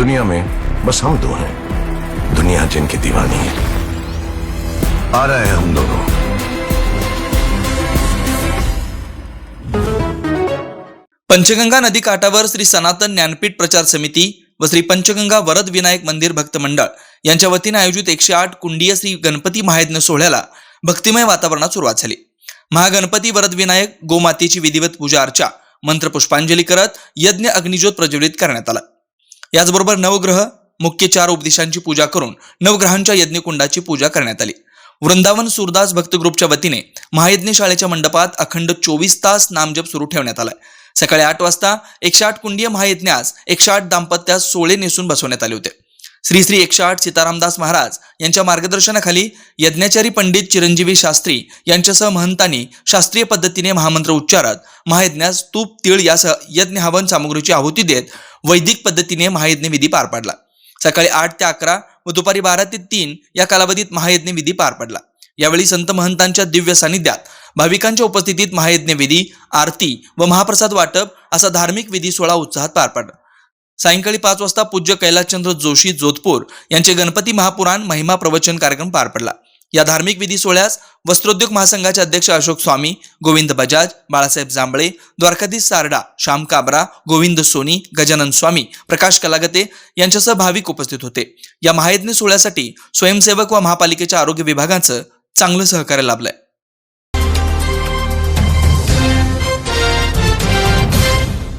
दुनिया में बस हम दो हैं। दुनिया जिनकी दीवानी है। आ रहे हैं हम दोनों। पंचगंगा नदी काठावर श्री सनातन ज्ञानपीठ प्रचार समिती व श्री पंचगंगा वरद विनायक मंदिर भक्त मंडळ यांच्या वतीने आयोजित एकशे आठ कुंडीय श्री गणपती महायज्ञ सोहळ्याला भक्तिमय वातावरणात सुरुवात झाली. महागणपती वरद विनायक गोमातेची विधिवत पूजा अर्चा मंत्र पुष्पांजली करत यज्ञ अग्निज्योत प्रज्वलित करण्यात आला. याचबरोबर नवग्रह मुख्य चार उपदेशांची पूजा करून नवग्रहांच्या यज्ञकुंडाची पूजा करण्यात आली. वृंदावन सुरदास भक्त ग्रुपच्या वतीने महायज्ञ शाळेच्या मंडपात अखंड चोवीस तास नामजप सुरू ठेवण्यात आलाय. सकाळी आठ वाजता एकशे आठ कुंडीय महायज्ञास एकशे आठ दाम्पत्यास सोळे नेसून बसवण्यात आले होते. श्री श्री एकशे आठ सीतारामदास महाराज यांच्या मार्गदर्शनाखाली यज्ञाचारी पंडित चिरंजीवी शास्त्री यांच्यासह महंतांनी शास्त्रीय पद्धतीने महामंत्र उच्चारत महायज्ञास तूप तीळ यासह यज्ञ हवन सामुग्रीची आहुती देत वैदिक पद्धतीने महायज्ञ विधी पार पाडला. सकाळी आठ ते अकरा व दुपारी बारा ते तीन या कालावधीत महायज्ञ विधी पार पडला. यावेळी संत महंतांच्या दिव्य सानिध्यात भाविकांच्या उपस्थितीत महायज्ञ विधी आरती व महाप्रसाद वाटप असा धार्मिक विधी सोहळा उत्साहात पार पडला. सायंकाळी पाच वाजता पूज्य कैलासचंद्र जोशी जोधपूर यांचे गणपती महापुराण महिमा प्रवचन कार्यक्रम पार पडला. या धार्मिक विधी सोहळ्यास वस्त्रोद्योग महासंघाचे अध्यक्ष अशोक स्वामी गोविंद बजाज बाळासाहेब जांभळे द्वारकाधीश सारडा श्याम काबरा गोविंद सोनी गजानन स्वामी प्रकाश कलागते यांच्यासह भाविक उपस्थित होते. या महायज्ञ सोहळ्यासाठी स्वयंसेवक व महापालिकेच्या आरोग्य विभागाचं चांगलं सहकार्य लाभलंय.